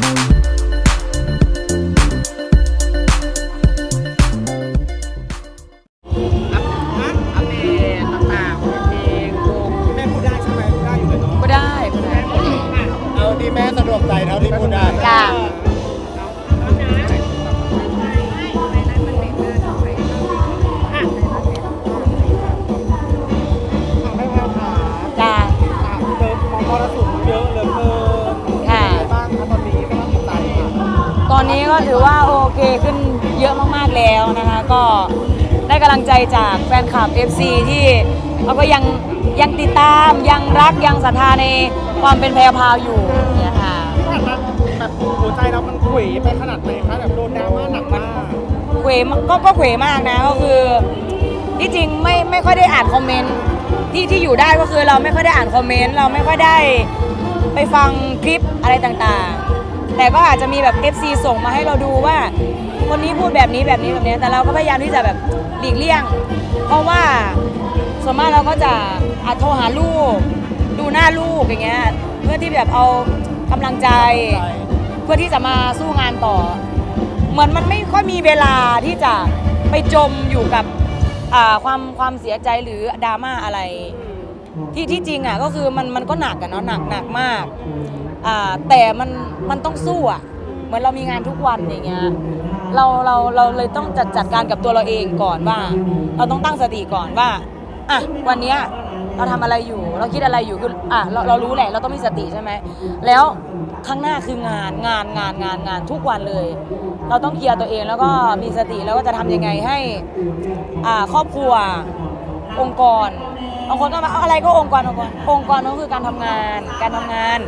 อั FC ที่เขาก็ยังยังติดตามยังรักยังศรัทธาในความเป็นแพรวพราวอยู่เนี่ยค่ะ ผ่านมาแบบหัวใจเรามันขุยไปขนาดไหนคะแบบโดนดราม่าหนักมากเขวมก็ก็เขวมากนะก็คือที่จริงไม่ไม่ค่อยได้อ่านคอมเมนต์ที่ที่อยู่ได้ก็คือเราไม่ค่อยได้อ่านคอมเมนต์เราไม่ค่อยได้ไปฟังคลิปอะไรต่างๆ แต่ก็อาจจะมีแบบ FC ส่งมาให้เราดูว่าคนนี้พูดแบบนี้แบบนี้แบบนี้แต่เราก็พยายามที่จะแบบ หลีกเลี่ยง เพราะว่าส่วนมากเราก็จะอาจโทรหาลูก ดูหน้าลูกอย่างเงี้ยเพื่อที่แบบเอากำลังใจ เพื่อที่จะมาสู้งานต่อ เหมือนมันไม่ค่อยมีเวลาที่จะไปจมอยู่กับความความเสียใจหรือดราม่าอะไรที่ที่จริงอะก็คือมันมันก็หนักอะเนาะหนักหนักมาก แต่มันมันต้องสู้อะ เหมือนเรามีงานทุกวันอย่างเงี้ยเราเราเราเลยต้องจัดจัดการกับตัวเราเองก่อนว่า เราต้องตั้งสติก่อนว่าอะวันเนี้ยเราทำอะไรอยู่ เราคิดอะไรอยู่คืออะเราเรารู้แหละเราต้องมีสติใช่ไหมแล้วข้างหน้าคืองานงานงานงานงานทุกวันเลย เราต้องเคลียร์ตัวเองแล้วก็มีสติแล้วก็จะทำยังไงให้อ่าครอบครัวองค์กร บางคนก็มาเอาอะไรก็องค์กรองค์กรองค์กรก็คือการทำงานการทำงาน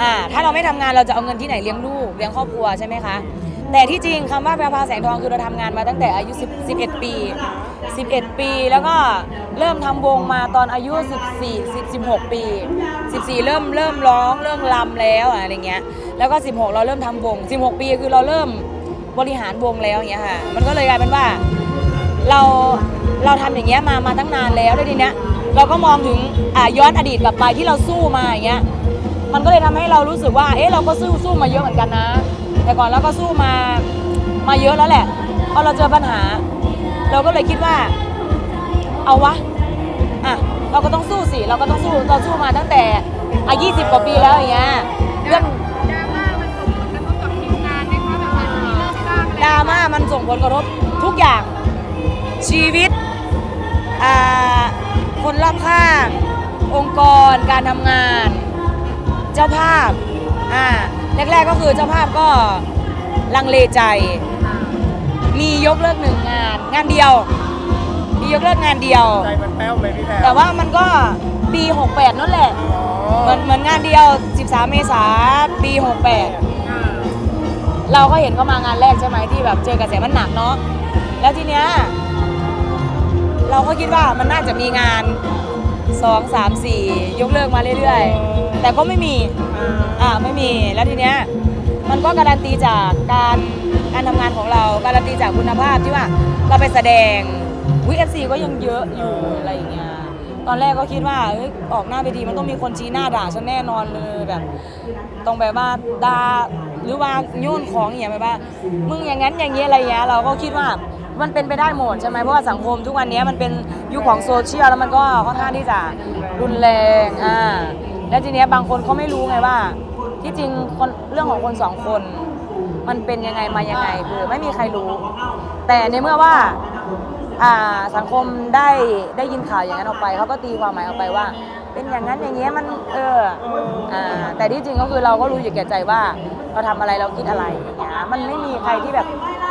อ่าถ้าเราไม่ทำงานเราจะเอาเงินที่ไหนเลี้ยงลูกเลี้ยงครอบครัวใช่ไหมคะ แต่ที่จริงคำว่าแพรพาแสงทองคือเราทำงานมาตั้งแต่อายุ10 11 ปี 11 ปี แล้วก็เริ่มทำวงมาตอนอายุ 14 10 16 ปี 14 เริ่มเริ่มร้องเริ่มรำแล้วอะไรเงี้ยแล้วก็ 16 เราเริ่มทำวง 16 ปีคือเราเริ่มบริหารวงแล้วอย่างเงี้ยค่ะมันก็เลยกลายเป็นว่า เราเราทำอย่างเงี้ยมามาตั้งนานแล้วแล้วยทีเนี้ย เราก็มองถึงอ่าย้อนอดีตกลับไปที่เราสู้มาอย่างเงี้ยมันก็เลยทำให้เรารู้สึกว่าเอ๊ะเราก็สู้สู้มาเยอะเหมือนกันนะ แต่ก่อนเราก็สู้มามาเยอะแล้วแหละพอเราเจอปัญหา เราก็เลยคิดว่า เอาวะอะเราก็ต้องสู้สิเราก็ต้องสู้เราสู้มาตั้งแต่อายุ20กว่าปีแล้วอย่างเงี้ยเรื่องดราม่ามันส่งผลกระทบกับทีมงานไหมคะแบบว่ามีเลิกจ้างอะไรดราม่ามันส่งผลกระทบทุกอย่างชีวิตอ่า คนรอบข้าง องค์กรการทำงาน เจ้าภาพอ่าแรกๆก็คือเจ้าภาพก็ลังเลใจ มียกเลิกหนึ่งงาน งานเดียว มียกเลิกงานเดียว ใจมันแป้วไหมพี่แพรวแต่ว่ามันก็ปี 68 นั่นแหละอ๋อเหมือนเหมือนงานเดียว 13 เมษาปี 68 เราก็เห็นเขามางานแรกใช่ไหมที่แบบเจอกระแสมันหนักเนาะแล้วทีเนี้ย เราก็คิดว่ามันน่าจะมีงาน 2 3 4 ยกเลิกมาเรื่อยๆ แต่ก็ไม่มีอ่าไม่มีแล้วทีเนี้ยมันก็การันตีจากการการทำงานของเราการันตีจากคุณภาพที่ว่าเราไปแสดงวิเอฟซีก็ยังเยอะอยู่อะไรอย่างเงี้ยตอนแรกก็คิดว่าเอ้ยออกหน้าเวทีมันต้องมีคนชี้หน้าด่าฉันแน่นอนเลยแบบต้องแบบว่าด่าหรือว่าโยนของอย่างแบบว่ามึงอย่างนั้นอย่างนี้อะไรอย่างเงี้ยเราก็คิดว่า มันเป็นไปได้หมดใช่ไหมเพราะว่าสังคมทุกวันนี้มันเป็นยุคของโซเชียลแล้วมันก็ค่อนข้างที่จะรุนแรงอ่าแล้วทีเนี้ยบางคนเขาไม่รู้ไงว่า ที่จริงคนเรื่องของคนสองคน มันเป็นยังไงมายังไงคือไม่มีใครรู้ แต่ในเมื่อว่าอ่าสังคมได้ได้ยินข่าวอย่างนั้นออกไปเขาก็ตีความหมายออกไปว่า เป็นอย่างนั้นอย่างเงี้ยมันเอออ่าแต่ที่จริงก็คือเราก็รู้อยู่แก่ใจว่า เราทำอะไรเราคิดอะไรอย่างเงี้ยมันไม่มีใครที่แบบ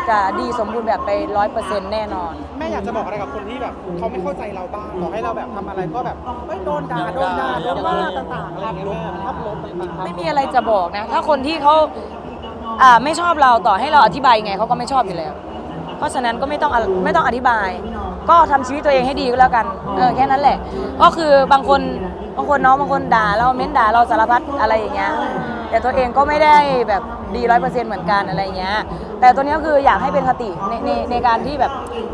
จะดีสมบูรณ์แบบไปร้อยเปอร์เซ็นต์แน่นอน แม่อยากจะบอกอะไรกับคนที่แบบเขาไม่เข้าใจเราบ้างต่อให้เราแบบทำอะไรก็แบบเอ้ยโดนด่าโดนด่าโดนว่าต่างๆอะไรอย่างเงี้ยแม่ภาพลบต่างๆไม่มีอะไรจะบอกนะ ถ้าคนที่เขาอ่าไม่ชอบเราต่อให้เราอธิบายยังไงเขาก็ไม่ชอบอยู่แล้ว เพราะฉะนั้นก็ไม่ต้องอะไม่ต้องอธิบาย ก็ทำชีวิตตัวเองให้ดีก็แล้วกันเออแค่นั้นแหละ ก็คือบางคนบางคนน้องบางคนด่าเราเม้นด่าเราสารพัดอะไรอย่างเงี้ยแต่ตัวเองก็ไม่ได้แบบดีร้อยเปอร์เซ็นต์เหมือนกันอะไรอย่างเงี้ยแต่ตัวเนี้ยคืออยากให้เป็นคติในในในการที่แบบ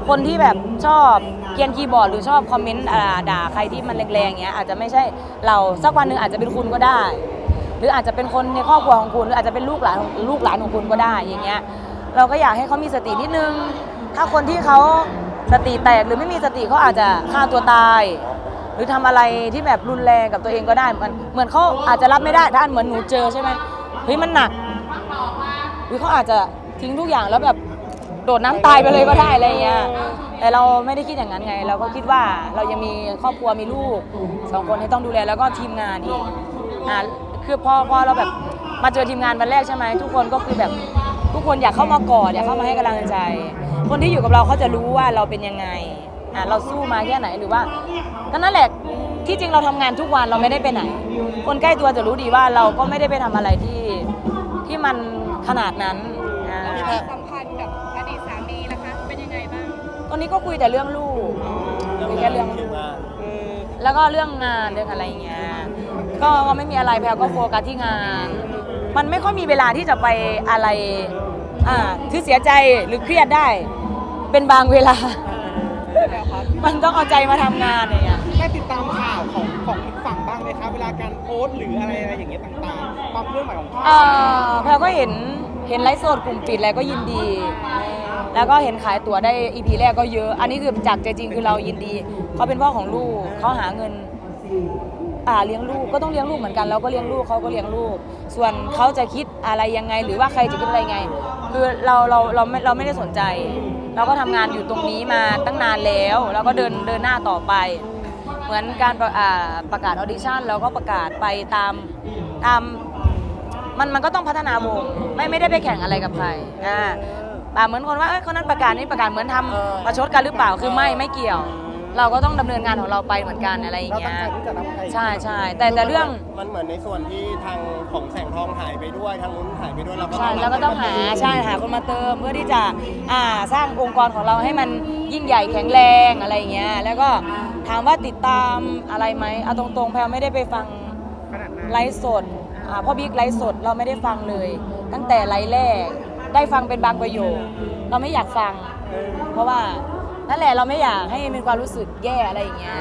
คนที่แบบชอบเกียนคีย์บอร์ดหรือชอบคอมเมนต์อ่าด่าใครที่มันแรงๆอย่างเงี้ยอาจจะไม่ใช่เราสักวันหนึ่งอาจจะเป็นคุณก็ได้รืออาจจะเป็นคนในครอบครัวของคุณหรืออาจจะเป็นลูกหลานของลูกหลานของคุณก็ได้อย่างเงี้ยเราก็อยากให้เขามีสตินิดนึง ถ้าคนที่เขา สติแตกหรือไม่มีสติเขาอาจจะฆ่าตัวตาย หรือทำอะไรที่แบบรุนแรงกับตัวเองก็ได้เหมือนเหมือนเขาอาจจะรับไม่ได้ถ้านเหมือนหนูเจอใช่ไหมเฮ้ยมันหนักหรือเขาอาจจะทิ้งทุกอย่างแล้วแบบโดดน้ำตายไปเลยก็ได้อะไรเงี้ยแต่เราไม่ได้คิดอย่างนั้นไง เราก็คิดว่าเรายังมีครอบครัวมีลูกสองคนให้ต้องดูแลแล้วก็ทีมงานอีกอ่าคือพอพอเราแบบมาเจอทีมงานวันแรกใช่ไหมทุกคนก็คือแบบ ทุกคนอยากเข้ามากอดอยากเข้ามาให้กำลังใจ คนที่อยู่กับเราเขาจะรู้ว่าเราเป็นยังไงอะเราสู้มาแค่ไหนหรือว่าก็นั่นแหละที่จริงเราทำงานทุกวันเราไม่ได้ไปไหน คนใกล้ตัวจะรู้ดีว่าเราก็ไม่ได้ไปทำอะไรที่ที่มันขนาดนั้นอ่าความสัมพันธ์กับอดีตสามีนะคะ เป็นยังไงบ้างตอนนี้ก็คุยแต่เรื่องลูกคุยแค่เรื่องลูกเออแล้วก็เรื่องงานเรื่องอะไรอย่างเงี้ย ก็ก็ไม่มีอะไรแพลก็โฟกัสที่งาน มันไม่ค่อยมีเวลาที่จะไปอะไรอ่าคือเสียใจหรือเครียดได้ เป็นบางเวลา มันต้องเอาใจมาทำงานอย่างเงี้ย ได้ติดตามข่าวของของอีกฝั่งบ้างไหมคะเวลาการโพสต์หรืออะไรอะไรอย่างเงี้ยต่างๆ ความเคลื่อนไหวของเขาเอ่อแพลก็เห็นเห็นไลฟ์สดกลุ่มปิดแล้วก็ยินดี แล้วก็เห็นขายตั๋วได้ EP แรกก็เยอะ อันนี้คือจากใจจริงคือเรายินดี เขาเป็นพ่อของลูกเขาหาเงิน อ่าเลี้ยงลูกก็ต้องเลี้ยงลูกเหมือนกันเราก็เลี้ยงลูกเขาก็เลี้ยงลูก ส่วนเขาจะคิดอะไรยังไง หรือว่าใครจะคิดอะไรไง คือเราเราเราไม่เราไม่ได้สนใจ เราก็ทำงานอยู่ตรงนี้มาตั้งนานแล้วแล้วก็เดินเดินหน้าต่อไป เหมือนการประอ่าประกาศออดิชั่นเราก็ประกาศไปตามตามมันมันก็ต้องพัฒนาวงไม่ไม่ได้ไปแข่งอะไรกับใครอ่าแต่เหมือนคนว่าเอ้ยคนนั้นประกาศนี่ประกาศเหมือนทำประชดกันหรือเปล่าคือไม่ไม่เกี่ยว เราก็ต้องดำเนินงานของเราไปเหมือนกันอะไรอย่างเราเงี้ตั้งย ใจที่จะรับใครใช่ใช่แต่แต่เรื่อง มันเหมือนในส่วนที่ทางของแสงทองหายไปด้วยทางนู้นหายไปด้วยเราก็ใช่แล้วก็ต้องหาใช่หาคนมาเติมเพื่อที่จะอ่าสร้างองค์กรของเราให้มันยิ่งใหญ่แข็งแรงอะไรอย่างเงี้ยแล้วก็ถามว่าติดตามอะไรไหมเอาตรงๆแพลไม่ได้ไปฟังขนาดนั้นไลฟ์สดอ่าพ่อบิ๊กไลฟ์สดเราไม่ได้ฟังเลย ตั้งแต่ไลฟ์แรกได้ฟังเป็นบางประโยค เราไม่อยากฟัง เพราะว่า นั่นแหละเราไม่อยากให้มีความรู้สึกแย่อะไรอย่างเงี้ย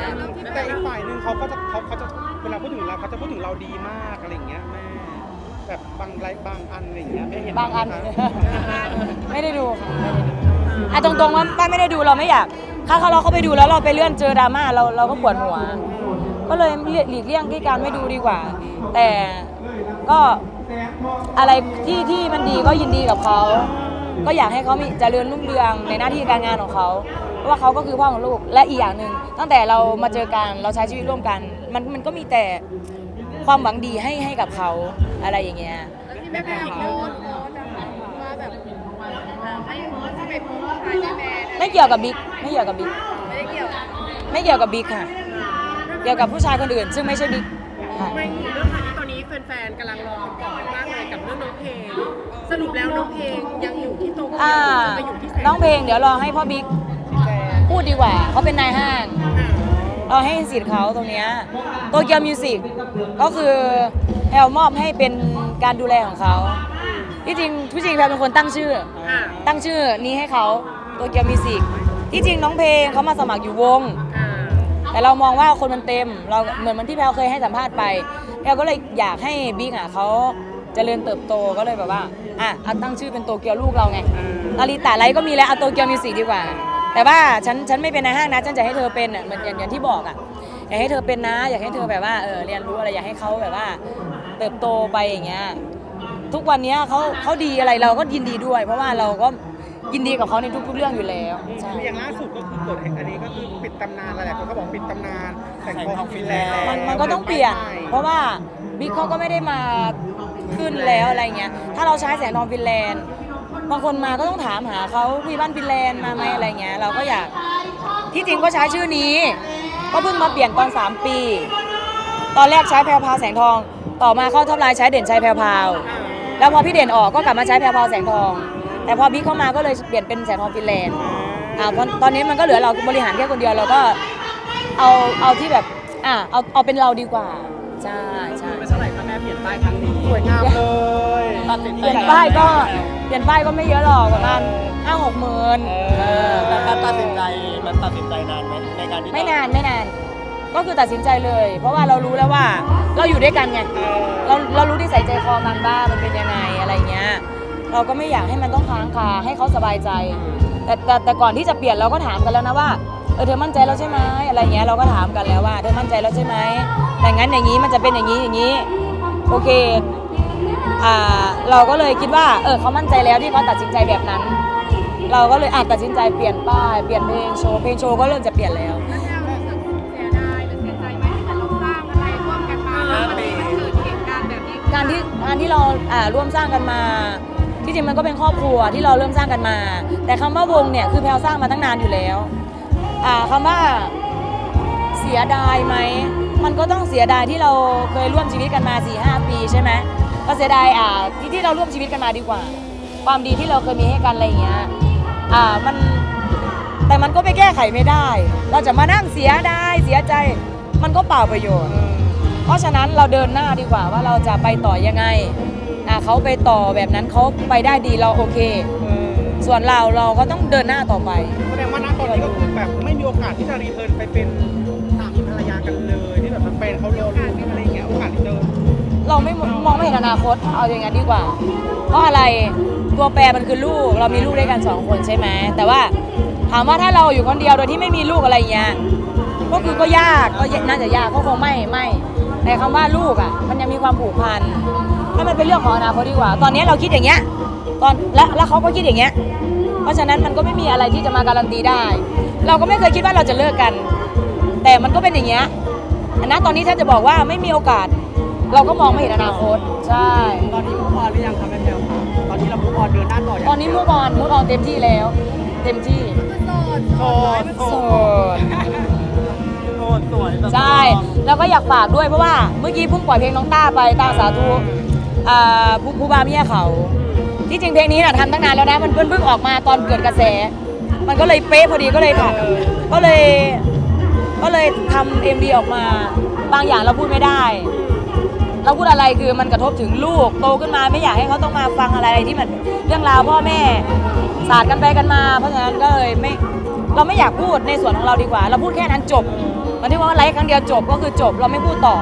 แต่อีกฝ่ายหนึ่งเขาก็จะเขาเขาจะเวลาพูดถึงเราเขาจะพูดถึงเราดีมากอะไรอย่างเงี้ยแม่แบบบางไลฟ์บางอันอะไรอย่างเงี้ยแม่เห็นบางอันไหมคะไม่ได้ดูค่ะไม่ได้ดูอะตรงๆว่าป้าไม่ได้ดูเราไม่อยากถ้าเขาเราเข้าไปดูแล้วเราไปเลื่อนเจอดราม่าเราเราก็ปวดหัว ก็เลยหลีกเลี่ยงที่การไม่ดูดีกว่า แต่ก็อะไรที่ที่มันดีก็ยินดีกับเขา ก็อยากให้เขามีเจริญรุ่งเรืองในหน้าที่การงานของเขา เพราะว่าเขาก็คือพ่อของลูกและอีกอย่างหนึ่งตั้งแต่เรามาเจอกันเราใช้ชีวิตร่วมกัน มันมันก็มีแต่ความหวังดีให้ให้กับเขาอะไรอย่างเงี้ยที่แม่แม่โพสต์โพสต์นะคะว่าแบบเอ่อให้โพสต์ที่ไปโพสต์ขายแม่แม่เนี่ยไม่เกี่ยวกับบิ๊กไม่เกี่ยวกับบิ๊กไม่ได้เกี่ยวไม่เกี่ยวกับบิ๊กค่ะ เกี่ยวกับผู้ชายคนอื่น ซึ่งไม่ใช่บิ๊กค่ะไม่เรื่องนี้ตอนนี้แฟนๆกำลังรอคำตอบกันมากเลยกับเรื่องน้องเพลงสรุปแล้วน้องเพลงยังอยู่ที่โตเกียวอ่าหรือจะไปอยู่ที่แสงน้องเพลงเดี๋ยวรอให้พ่อบิ๊ก พูดดีกว่า เขาเป็นนายห้างอ่าเราให้สิทธิ์เขาตรงเนี้ยโตเกียวมิวสิกก็คือแพลมอบให้เป็นการดูแลของเขาที่จริงที่จริงแพลเป็นคนตั้งชื่ออ่าตั้งชื่อนี้ให้เขาโตเกียวมิวสิกที่จริงน้องเพลงเขามาสมัครอยู่วงอ่าแต่เรามองว่าคนมันเต็ม เราเหมือนมันที่แพลเคยให้สัมภาษณ์ไปแพลก็เลยอยากให้บิ๊กอะเขาเจริญเติบโตก็เลยแบบว่าอะเอาตั้งชื่อเป็นโตเกียวลูกเราไงนาริตะไรก็มีแล้วเอาโตเกียวมิวสิกดีกว่า แต่ว่าฉันฉันไม่เป็นในายห้างนะฉันจะให้เธอเป็นอะเหมือนอย่างอย่างที่บอกอะอยากให้เธอเป็นนะ อยากให้เธอแบบว่าเออเรียนรู้อะไรอยากให้เขาแบบว่า เติบโตไปอย่างเงี้ยทุกวันเนี้ยเขาเขาดีอะไรเราก็ยินดีด้วย เพราะว่าเราก็ยินดีกับเขาในทุกๆเรื่องอยู่แล้วใช่ คืออย่างล่าสุดก็คือเกิดเหตุอันนี้ก็คือปิดตำนานอะไรคนก็บอกปิดตำนานแสงทองฟินแลนด์มันมันก็ต้องเปลี่ยน เพราะว่าบิ๊กเขาก็ไม่ได้มาขึ้นแล้วอะไรเงี้ย ถ้าเราใช้แสงทองฟินแลนด์ บางคนมาก็ต้องถามหาเขามีบ้านฟินแลนด์มาไหมอะไรเงี้ยเราก็อยากที่จริงก็ใช้ชื่อนี้ ก็เพิ่งมาเปลี่ยนตอน 3 ปี ตอนแรกใช้แพรวพาวแสงทอง ต่อมาเข้าทับลายใช้เด่นชัยแพรวพาว แล้วพอพี่เด่นออกก็กลับมาใช้แพรวพาวแสงทอง แต่พอบิ๊กเข้ามาก็เลยเปลี่ยนเป็นแสงทองฟินแลนด์อ่าตอนนี้มันก็เหลือเราบริหารแค่คนเดียวเราก็เอาเอาที่แบบอ่าเอาเอาเป็นเราดีกว่าใช่ใช่ไม่เท่าไหร่ค่ะแม่เปลี่ยนป้ายครั้งนี้สวยงามเลยตัดสินเปลี่ยนป้ายก็ เปลี่ยนป้ายก็ไม่เยอะหรอกประมาณห้าหกหมื่นแต่การตัดสินใจมันตัดสินใจนานไหมในการที่จะไม่นานไม่นานคก็คือตัดสินใจเลย เพราะว่าเรารู้แล้วว่าเราอยู่ด้วยกันไงเราเรารู้ที่ใส่ใจคอกันบ้างมันเป็นยังไงอะไรเงี้ยเราก็ไม่อยากให้มันต้องค้างคาให้เขาสบายใจ แต่แต่แต่ก่อนที่จะเปลี่ยนเราก็ถามกันแล้วนะว่าเออเธอมั่นใจแล้วใช่ไหมอะไรเงี้ยเราก็ถามกันแล้วว่าเธอมั่นใจแล้วใช่ไหมแต่งั้นอย่างนี้มันจะเป็นอย่างนี้อย่างนี้ โอเคอ่า เราก็เลยคิดว่าเออเขามั่นใจแล้วที่เขาตัดสินใจแบบนั้น เราก็เลยอาจตัดสินใจเปลี่ยนป้ายเปลี่ยนเพลงโชว์เพลงโชว์ก็เริ่มจะเปลี่ยนแล้วแล้วแพลวรู้สึกเสียดายหรือเสียใจไหมที่เหมือนเราสร้างอะไรร่วมกันมาแล้ววันนี้มันเกิดเหตุการณ์แบบนี้ขึ้นการที่การที่เราอ่าร่วมสร้างกันมาที่จริงมันก็เป็นครอบครัวที่เราเริ่มสร้างกันมา แต่คำว่าวงเนี่ยคือแพลวสร้างมาตั้งนานอยู่แล้วอ่าคำว่าเสียดายไหมมันก็ต้องเสียดายที่เราเคยร่วมชีวิตกันมา4ีหปีใช่ไหม ก็เสียดายอ่าที่ที่เราร่วมชีวิตกันมาดีกว่า ความดีที่เราเคยมีให้กันอะไรอย่างเงี้ยอ่ามันแต่มันก็ไปแก้ไขไม่ได้ เราจะมานั่งเสียดายเสียใจมันก็เปล่าประโยชน์ เพราะฉะนั้นเราเดินหน้าดีกว่าว่าเราจะไปต่อยังไงอะเขาไปต่อแบบนั้นเขาไปได้ดีเราโอเค ส่วนเราเราก็ต้องเดินหน้าต่อไป แสดงว่าณตอนนี้ก็คือแบบไม่มีโอกาสที่จะรีเทิร์นไปเป็น เราไม่มองไม่เห็นอนาคต เอาอย่างนั้นดีกว่า เพราะอะไรตัวแปรมันคือลูก เรามีลูกด้วยกันสองคนใช่ไหมแต่ว่าถามว่าถ้าเราอยู่คนเดียวโดยที่ไม่มีลูกอะไรเงี้ยก็คือก็ยากก็น่าจะยากก็คงไม่ไม่แต่คำว่าลูกอะ มันยังมีความผูกพันให้มันเป็นเรื่องของอนาคตดีกว่า ตอนนี้เราคิดอย่างเงี้ยตอนและแล้วเขาก็คิดอย่างเงี้ยเพราะฉะนั้นมันก็ไม่มีอะไรที่จะมาการันตีได้ เราก็ไม่เคยคิดว่าเราจะเลิกกัน แต่มันก็เป็นอย่างเงี้ยอันนะตอนนี้ถ้าจะบอกว่าไม่มีโอกาส เราก็มองไม่เห็นอนาคต ใช่ ตอนนี้มุกออนหรือยังครับแม่แพลวค่ะตอนนี้เรามุกออนเดินหน้าต่ออย่างตอนนี้มุกออนมุกออนเต็มที่แล้ว เต็มที่โสดโสด โสดสวยแบบใช่ แล้วก็อยากฝากด้วยเพราะว่าเมื่อกี้เพิ่งปล่อยเพลงน้องต้าไปตาสาธุอ่าผู้ผู้บาเมียเขา ที่จริงเพลงนี้น่ะทำตั้งนานแล้วนะ มันเพิ่งเพิ่งออกมาตอนเกิดกระแส มันก็เลยเป๊ะพอดีก็เลยค่ะก็เลย ก็เลยทำเอ็มดีออกมา บางอย่างเราพูดไม่ได้ เราพูดอะไรคือมันกระทบถึงลูกโตขึ้นมาไม่อยากให้เขาต้องมาฟังอะไรที่มันเรื่องราวพ่อแม่ศาสตร์กันไปกันมา เพราะฉะนั้นก็เลยไม่เราไม่อยากพูดในส่วนของเราดีกว่า เราพูดแค่นั้นจบมันที่ว่าไลฟ์ครั้งเดียวจบก็คือจบเราไม่พูดต่อ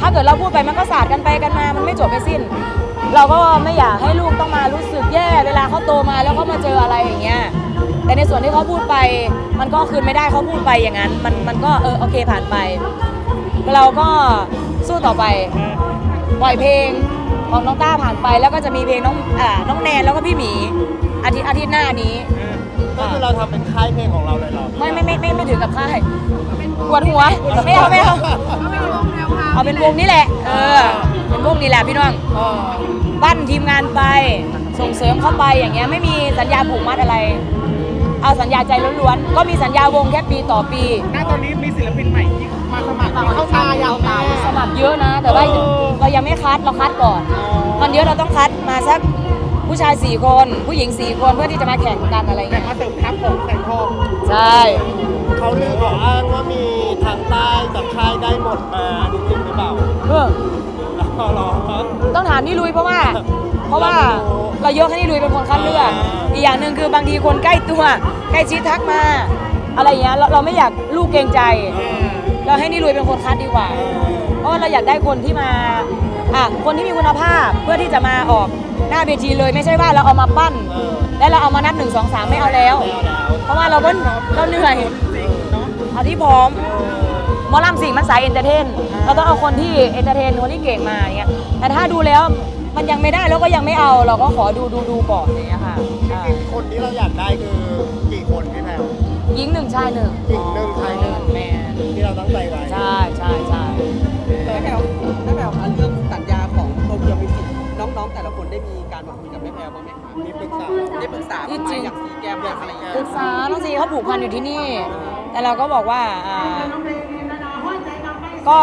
ถ้าเกิดเราพูดไปมันก็ศาสตร์กันไปกันมา มันไม่จบไม่สิ้น เราก็ไม่อยากให้ลูกต้องมารู้สึกแย่ เวลาเขาโตมาแล้วเขามาเจออะไรอย่างเงี้ยแต่ในส่วนที่เขาพูดไป มันก็คืนไม่ได้เขาพูดไปอย่างนั้น มันมันก็เออโอเคผ่านไป เราก็ สู้ต่อไปปล่อยเพลงของน้องต้าผ่านไปแล้วก็จะมีเพลงน้องอ่าน้องแนนแล้วก็พี่หมีอาทิตย์อาทิตย์หน้านี้ ก็คือเราทำเป็นค่ายเพลงของเราเลยเหรอไม่ไม่ไม่ไม่ไม่ถึงกับค่ายปวดหัวไม่เอาไม่เอาเขาเป็นวงแพรวพราวเอาเป็นวงนี่แหละ เออ เป็นวงนี่แหละพี่น้องปั้นทีมงานไปส่งเสริมเข้าไปอย่างเงี้ยไม่มีสัญญาผูกมัดอะไร เอาสัญญาใจล้วนๆ ก็มีสัญญาวงแค่ปีต่อปีณตอนนี้มีศิลปินใหม่ที่มาสมัครเข้าตาอย่างแม่สมัครเยอะนะ แต่ว่าเออเรายังไม่คัดเราคัดก่อนมันเยอะเราต้องคัดมาสักผู้ชายสี่คน ผู้หญิงสี่คนเพื่อที่จะมาแข่งกันอะไรแต่เงี้ยมาเสริมทัพของแสงทองใช่เขาลือขออ้างว่ามีทางใต้จากค่ายได้หมดมาอันนี้จริงหรือเปล่าเอออ๋อเหรอ ต้องถามนี่ลุยเพราะว่า เพราะว่าเรายกให้นี่ลุยเป็นคนคัดเลือก อีกอย่างหนึ่งคือบางทีคนใกล้ตัวใกล้ชิดทักมา อะไรอย่างเงี้ยเราเราไม่อยากลูกเกรงใจ เราให้นี่ลุยเป็นคนคัดดีกว่า เพราะว่าเราอยากได้คนที่มาอะคนที่มีคุณภาพเพื่อที่จะมาออกหน้าเวทีเลยไม่ใช่ว่าเราเอามาปั้นเออแล้วเราเอามานับหนึ่งสองสามไม่เอาแล้วไม่เอาแล้ว เพราะว่าเราก็เราเหนื่อยจริงเนาะเอาที่พร้อมหมอลำสิ่งมันสายเอนเตอร์เทนเราต้องเอาคนที่เอนเตอร์เทนคนที่เก่งมาอย่างเงี้ยแต่ถ้าดูแล้ว มันยังไม่ได้แล้วก็ยังไม่เอาเราก็ขอดูดูดูก่อนอย่างเงี้ยค่ะใช่จริงๆคนที่เราอยากได้คือกี่คนพี่แพลวหญิงหนึ่งชายหนึ่งหญิงหนึ่งชายหนึ่งแม่ที่เราตั้งใจไว้ใช่ใช่ใช่แม่แพลวแม่แพลวคะเรื่องสัญญาของโตเกียวมิวสิกน้องๆแต่ละคนได้มีการมาคุยกับแม่แพลวบ้างไหมคะมีปรึกษาได้ปรึกษาบ้างไหมอย่างสีแก้มอย่างอะไรอย่างเงี้ยปรึกษาน้องซีเขาผูกพันอยู่ที่นี่ แต่เราก็บอกว่าอ่า ก็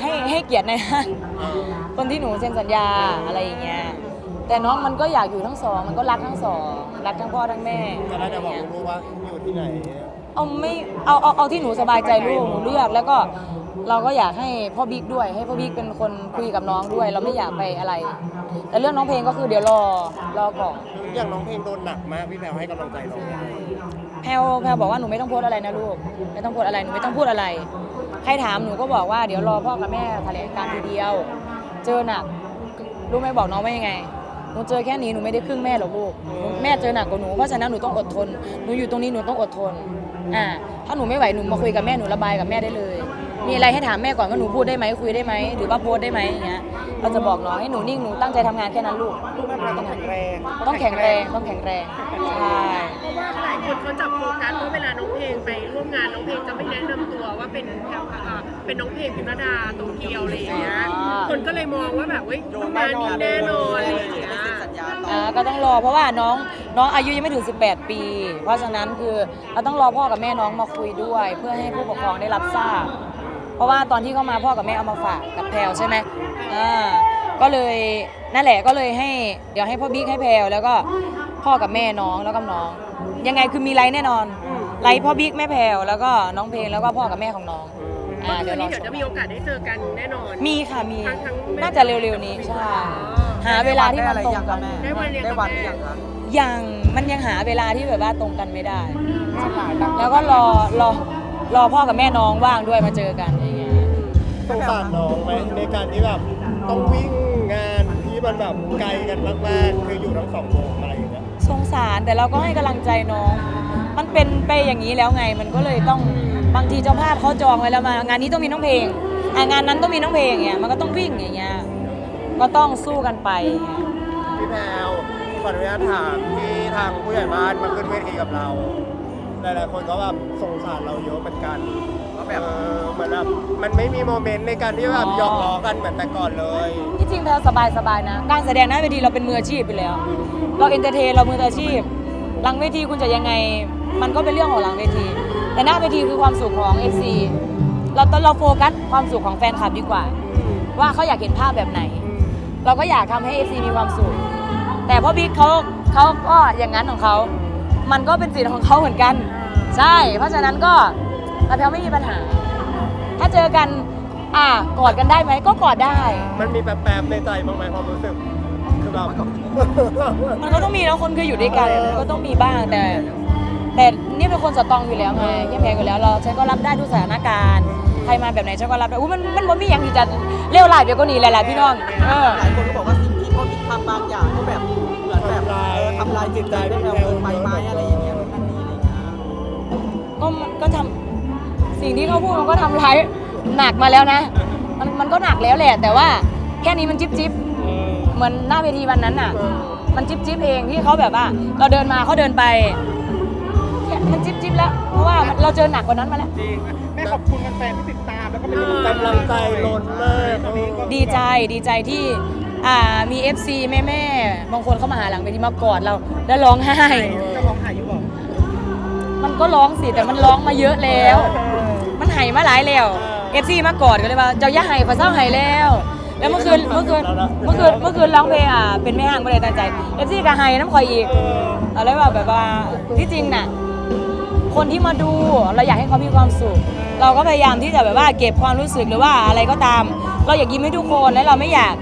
ให้ให้เกียรติในคนที่หนูเซ็นสัญญาอะไรอย่างเงี้ยแต่น้องมันก็อยากอยู่ทั้งสอง มันก็รักทั้งสอง รักทั้งพ่อทั้งแม่จะได้จะบอกลูกๆว่าอยู่ที่ไหน เอาไม่เอาเอาเอาที่หนูสบายใจลูกหนูเลือกแล้วก็เราก็อยากให้พ่อบิ๊กด้วย ให้พ่อบิ๊กเป็นคนคุยกับน้องด้วย เราไม่อยากไปอะไร แต่เรื่องน้องเพลงก็คือเดี๋ยวรอรอก่อนอย่างน้องเพลงโดนหนักมากพี่แพลวให้กำลังใจน้องแพลวแพลวบอกว่าหนูไม่ต้องโพสต์อะไรนะลูก ไม่ต้องโพสต์อะไรหนูไม่ต้องพูดอะไร ใครถามหนูก็บอกว่าเดี๋ยวรอพ่อกับแม่แถลงการทีเดียว เจอหนักรู้ไหมบอกน้องว่ายังไงหนูเจอแค่นี้หนูไม่ได้ครึ่งแม่หรอกลูกแม่เจอหนักกว่าหนูเพราะฉะนั้นหนูต้องอดทนหนูอยู่ตรงนี้หนูต้องอดทนอ่าถ้าหนูไม่ไหวหนูมาคุยกับแม่หนูระบายกับแม่ได้เลย มีอะไรให้ถามแม่ก่อนว่าหนูพูดได้ไหมคุยได้ไหมหรือว่าโพสต์ได้ไหมอย่างเงี้ยเราจะบอกน้องให้หนูนิ่งหนูตั้งใจทำงานแค่นั้นลูกลูกแม่แพรต้องแข็งแรงต้องแข็งแรงต้องแข็งแรงใช่เพราะว่าหลายคนเขาจับโฟกัสว่าเวลาน้องเพลงไปร่วมงานน้องเพลงจะไม่แนะนำตัวว่าเป็นแพรอ่าเป็นน้องเพลงพิมรดาโตเกียวอะไรอย่างเงี้ยคนก็เลยมองว่าแบบเว้ยต้องมาดีแน่นอนอะไรอย่างเงี้ยไม่เซ็นสัญญาต่อ อ่าก็ต้องรอเพราะว่าน้องน้องอายุยังไม่ถึง 18 ปี เพราะฉะนั้นคือเราต้องรอพ่อกับแม่น้องมาคุยด้วย เพื่อให้ผู้ปกครองได้รับทราบ เพราะว่าตอนที่เข้ามาพ่อกับแม่เอามาฝากกับแพลวใช่ไหมอ่าก็เลยนั่นแหละก็เลยให้เดี๋ยวให้พ่อบิ๊กให้แพลวแล้วก็พ่อกับแม่น้องแล้วก็น้อง ยังไงคือมีไลฟ์แน่นอนไลฟ์พ่อบิ๊กแม่แพลวแล้วก็น้องเพลงแล้วก็พ่อกับแม่ของน้องก็อ่าคือเดี๋ยวรอนี่เดี๋ยวชจะมมีโอกาสได้เจอกันแน่นอน มีค่ะมีทั้งทั้งแม่ น่าจะเร็วๆนี้ใช่หาเวลาที่มันตรงกันได้วันเรียนได้กับวันแม่หรือยังคะยังมันยังหาเวลาที่แบบว่าตรงกันไม่ได้งานหลายดังแล้วก็รอรอ รอพ่อกับแม่น้องว่างด้วยมาเจอกันอย่างเงี้ยสงสารน้องไหมในการที่แบบต้องวิ่งงานที่มันแบบไกลกันมากๆคืออยู่ทั้งสองวงอะไรอย่างเงี้ยสงสารแต่เราก็ให้กำลังใจน้อง มันเป็นไปอย่างนี้แล้วไง มันก็เลยต้องบางทีเจ้าภาพเขาจองไว้แล้วมา งานนี้ต้องมีน้องเพลงอะงานนั้นต้องมีน้องเพลงอย่างเงี้ยมันก็ต้องวิ่งอย่างเงี้ยก็ต้องสู้กันไปอย่างเงี้ย พี่แพรวขออนุญาตถามที่ทางผู้ใหญ่บ้านมาขึ้นเวทีกับเรา หลายๆคนก็แบบสงสารเราเยอะเหมือนกันว่าแบบ เออเหมือนแบบมันไม่มีโมเมนต์ในการที่แบบหยอกล้อกันเหมือนแต่ก่อนเลย ที่จริงเราสบายสบายๆนะ การแสดงหน้าเวทีเราเป็นมืออาชีพไปแล้ว เราเอนเตอร์เทนเรามืออาชีพ หลังเวทีคุณจะยังไง มันก็เป็นเรื่องของหลังเวที แต่หน้าเวทีคือความสุขของ FC เราต้องเราโฟกัสความสุขของแฟนคลับดีกว่า ว่าเขาอยากเห็นภาพแบบไหน เราก็อยากทำให้ FC มีความสุข แต่พ่อบิ๊กเขาเขาก็อย่างนั้นของเขา มันก็เป็นสิทธิ์ของเขาเหมือนกัน ใช่ เพราะฉะนั้นก็แต่แพลไม่มีปัญหา ถ้าเจอกันอ่ากอดกันได้ไหมก็กอดได้ มันมีแป๊บๆในใจบ้างไหมความรู้สึกคือแบบมันก็ต้องมีแล้วคนเคยอยู่ด้วยกันก็ต้องมีบ้างแต่ แต่นี่เป็นคนสตรองอยู่แล้วไงเข้มแข็งอยู่แล้วเราฉันก็รับได้ทุกสถานการณ์ใครมาแบบไหนฉันก็รับได้อุ้ยมันมันบ่มีอย่างที่จะเลี้ยวไหลไปกว่านี้แหละแหละพี่น้องเออหลายคนก็บอกว่าสิ่งที่พ่อบิ๊กทำบางอย่างก็แบบเหมือนแบบเออทำลายจิตใจไม่แพรวเกินไปไหมอะไร ก็มันก็ทำสิ่งที่เขาพูดมันก็ทำร้ายหนักมาแล้วนะ มันมันก็หนักแล้วแหละ แต่ว่าแค่นี้มันจิ๊บจิ๊บเหมือนหน้าเวทีวันนั้นน่ะ มันจิ๊บจิ๊บเองที่เขาแบบว่า เราเดินมาเขาเดินไปแค่มันจิ๊บจิ๊บแล้วเพราะว่าเราเจอหนักกว่านั้นมาแล้ว จริงแม่ขอบคุณแฟนๆที่ติดตาม แล้วก็เป็นกำลังใจกำลังใจล้นมาก ตอนนี้ก็ดีใจดีใจที่อ่ามี FC แม่แม่ๆบางคนเข้ามาหาหลังเวทีมากอดเราแล้วร้องไห้ จะร้องไห้อยู่บอก มันก็ร้องสิแต่มันร้องมาเยอะแล้ว มันไห้มาหลายแล้ว FC มากอดกันเลยว่าเจ้าย่าไห้พระเจ้าไห้แล้ว แล้วเมื่อคืนเมื่อคืนเมื่อคืนเมื่อคืนร้องเพลงอะเป็นแม่ห้างไม่ได้ตั้งใจ FC ก็ไห้น้ำคอยอีกอะไรแบบแบบว่าที่จริงน่ะคนที่มาดูเราอยากให้เขามีความสุข เราก็พยายามที่จะแบบว่าเก็บความรู้สึกหรือว่าอะไรก็ตาม เราอยากยิ้มให้ทุกคนและเราไม่อยาก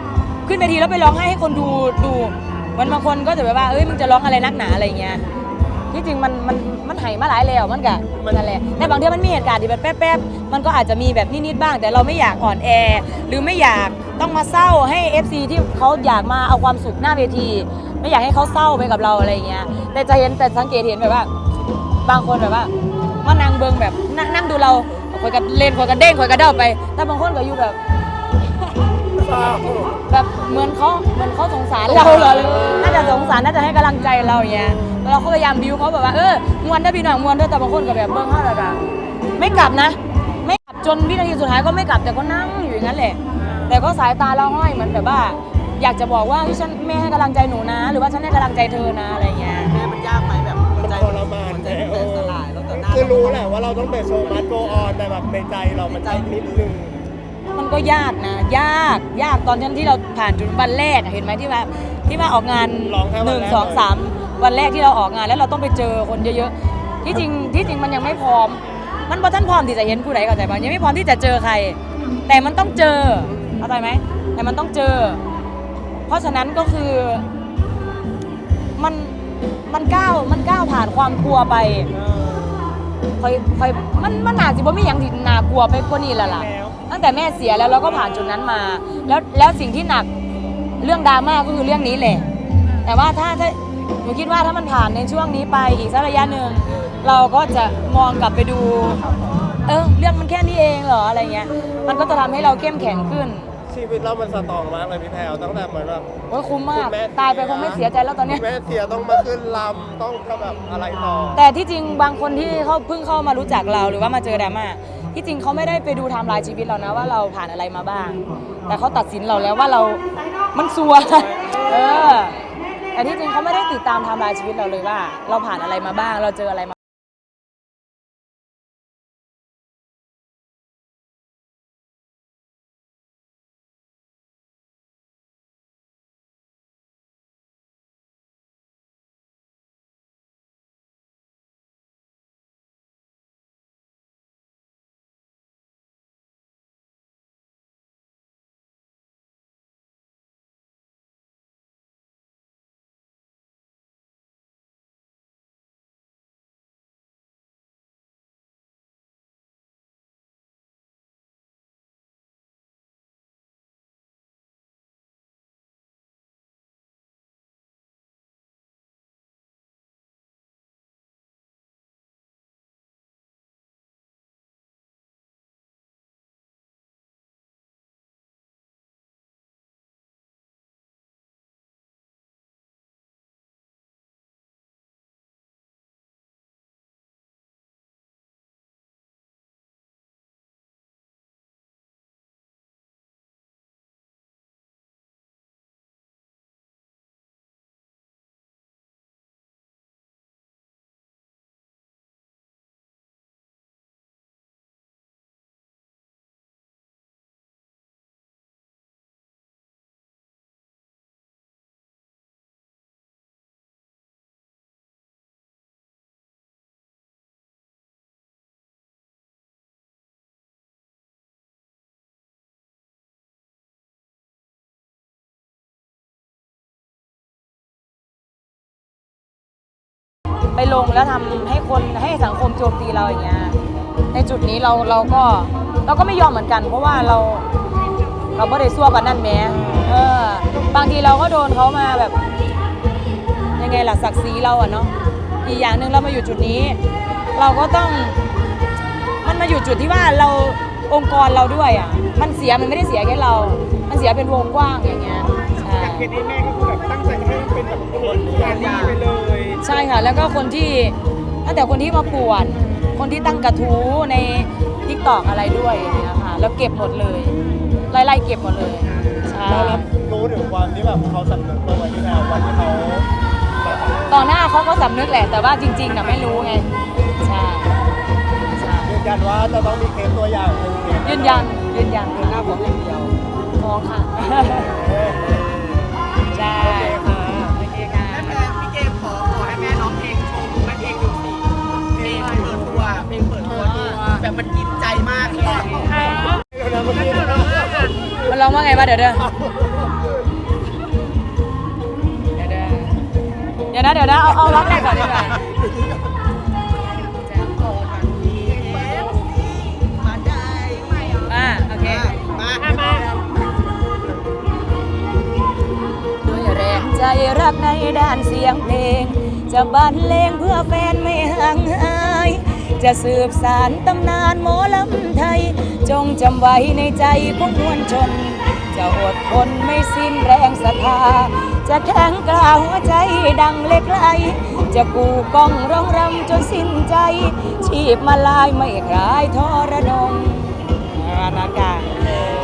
ขึ้นไปทีแล้วไปร้องไห้ให้คนดูดูมันบางคนก็จะแบบว่าเอ้ยมึงจะร้องอะไรนักหนาอะไรเงี้ย ที่จริงมันมันมันไหายมาหลายแล้วมันกะนั่นแหละแต่บางทีมันมีเหตุการณ์ที่แบบแป๊บๆมันก็อาจจะมีแบบนิดๆบ้าง แต่เราไม่อยากอ่อนแอ หรือไม่อยากต้องมาเศร้าให้ FC ที่เขาอยากมาเอาความสุขหน้าเวที ไม่อยากให้เขาเศร้าไปกับเราอะไรอย่างเงี้ยแต่จะเห็นแต่สังเกตเห็นแบบว่า บางคนแบบว่ามานั่งเบิงแบบนั่งนั่งดูเราคอยกันเล่นคอยกันเด้งคอยกันเด้าไป แต่บางคนก็อยู่แบบ แบบเหมือนเขาเหมือนเขาสงสารเราเหรอน่าจะสงสารน่าจะให้กำลังใจเราอย่างเงี้ยแล้วเราก็พยายามบิวเขาแบบว่าเออมวนได้พี่หน่อยมวนได้แต่บางคนก็แบบเบิ้งเขาแบบว่าไม่กลับนะ ไม่กลับจนวินาทีสุดท้ายก็ไม่กลับแต่ก็นั่งอยู่อย่างนั้นแหละ แต่ก็สายตาเราห้อยเหมือนแบบว่า อยากจะบอกว่าที่ฉันแม่ให้กำลังใจหนูนะ หรือว่าฉันให้กำลังใจเธอนะอะไรเงี้ยแม่มันยากไหมแบบหัวใจทรมานหัวใจแน่มันแตกสลายแล้วแต่หน้าคือรู้แหละว่าเราต้องเป็นโชว์มัสโกออนแต่แบบในใจเรามันใจนิดนึง มันก็ยากนะ ยากยากตอนที่เราผ่านจุดวันแรกอะเห็นไหมที่ว่าที่ว่าออกงานร้องแค่วันแรกหนึ่งสองสามวันแรกที่เราออกงานแล้วเราต้องไปเจอคนเยอะๆที่จริงที่จริงมันยังไม่พร้อม มันพอท่านพร้อมที่จะเห็นผู้ใดเข้าใจป่ะยังไม่พร้อมที่จะเจอใคร แต่มันต้องเจอเข้าใจไหมแต่มันต้องเจอ เพราะฉะนั้นก็คือ มันมันก้าวมันก้าวผ่านความกลัวไป คอยคอยมันมันหนาสิบ่มีอย่างที่หนาากลัวไปกว่านี้แล้วล่ะ ตั้งแต่แม่เสียแล้วเราก็ผ่านจุดนั้นมา แล้วแล้วสิ่งที่หนักเรื่องดราม่าก็คือเรื่องนี้แหละ แต่ว่าถ้าถ้าหนูคิดว่าถ้ามันผ่านในช่วงนี้ไปอีกสักระยะหนึ่งเราก็จะมองกลับไปดู เออเรื่องมันแค่นี้เองเหรออะไรเงี้ย มันก็จะทำให้เราเข้มแข็งขึ้นชีวิตเรามันสตรองมากเลยพี่แพรวตั้งแต่เหมือนแบบโอ้ยคุ้มมากคุณแม่ตายไปคงไม่เสียใจแล้วตอนเนี้ยแม่เสียต้องมาขึ้นลำต้องก็แบบอะไรต่อ แต่ที่จริงบางคนที่เขาเพิ่งเข้ามารู้จักเราหรือว่ามาเจอดราม่า ที่จริงเขาไม่ได้ไปดูไทม์ไลน์ชีวิตเรานะว่าเราผ่านอะไรมาบ้าง แต่เขาตัดสินเราแล้วว่าเรา มันซัวเออแต่ที่จริงเขาไม่ได้ติดตามไทม์ไลน์ชีวิตเราเลยว่า เราผ่านอะไรมาบ้าง เราเจออะไรมา ลงแล้วทำให้คนให้สังคมโจมตีเราอย่างเงี้ยในจุดนี้เราเราก็เราก็ไม่ยอมเหมือนกัน เพราะว่าเราเราไม่ได้ซั่วกันนั่นแหม้เออบางทีเราก็โดนเขามาแบบ ยังไงล่ะศักดิ์ศรีเราอะเนาะอีกอย่างหนึ่งเรามาอยู่จุดนี้ เราก็ต้องมันมาอยู่จุดที่ว่าเราองค์กรเราด้วยอะมันเสียมันไม่ได้เสียแค่เรา มันเสียเป็นวงกว้างอย่างเงี้ยใช่อย่าง เคสนี้แม่ก็คือแบบตั้งใจจะให้มันเป็นแบบเหตุการณ์นี้ไปเลยใช่ค่ะ แล้วก็คนที่ตั้งแต่คนที่มาป่วน คนที่ตั้งกระทู้ในทิกตอกอะไรด้วยอย่างเงี้ยค่ะแล้วเก็บหมดเลยไล่ๆเก็บหมดเลยใช่เรารับรู้ถึงความที่แบบเขาสำนึกตัวพี่แพรววันที่เขามาต่อหน้าเขาก็สำนึกแหละแต่ว่าจริงๆน่ะไม่รู้ไงใช่ใช่ยืนยันว่าจะต้องมีเคสตัวอย่างหนึ่งเคสยืนยันยืนยันเดินหน้าฟ้องอย่างเดียวฟ้องค่ะ มันกินใจมากเลยเดี๋ยวนะเมื่อกี้มันร้องว่าไงบ้างเดี๋ยวเด้อเดี๋ยวเด้อเดี๋ยวนะเดี๋ยวนะเอาเอาร้องแรกก่อนดีกว่ามาได้อ่าโอเคมามาด้วยแรงใจรักในด้านเสียงเพลง จะบรรเลงเพื่อแฟนไม่ห่างหาย จะสืบสารตำนานหมอลำไทย จงจำไว้ในใจของมวลชน จะอดทนไม่สิ้นแรงศรัทธา จะแข็งกล้าหัวใจดังเหล็กไหลจะกูกองร้องรำจนสิ้นใจ ชีพมาลายไม่คลายทรนงอากาศ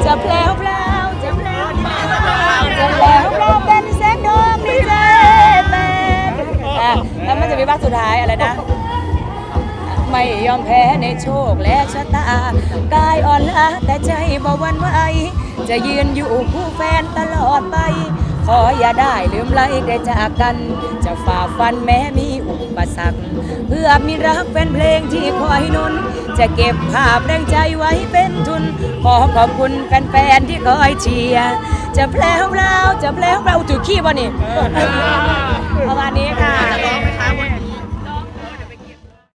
จะแปลวเปล่าจะแปลวเปล่าจะแปลวเปล่าเป็นแสงดวงในใจแฟนอะแล้วมันจะมีบ้านสุดท้ายอะไรนะ ไม่ยอมแพ้ในโชคและชะตากายอ่อนล้าแต่ใจบ่หวันไหวจะยืนอยู่คู่แฟนตลอดไป ขออย่าได้ลืมไหลได้จากกัน จะฝ่าฟันแม้มีอุปสรรค เพื่อมีรักเป็นเพลงที่คอยหนุน จะเก็บภาพแรงใจไว้เป็นทุน ขอขอบคุณแฟนๆที่คอยเชียร์จะแพล้วเราจะแพล้วเราถูกขี้บ่นี่ประมาณนี้ค่ะจะร้องไหมคะบน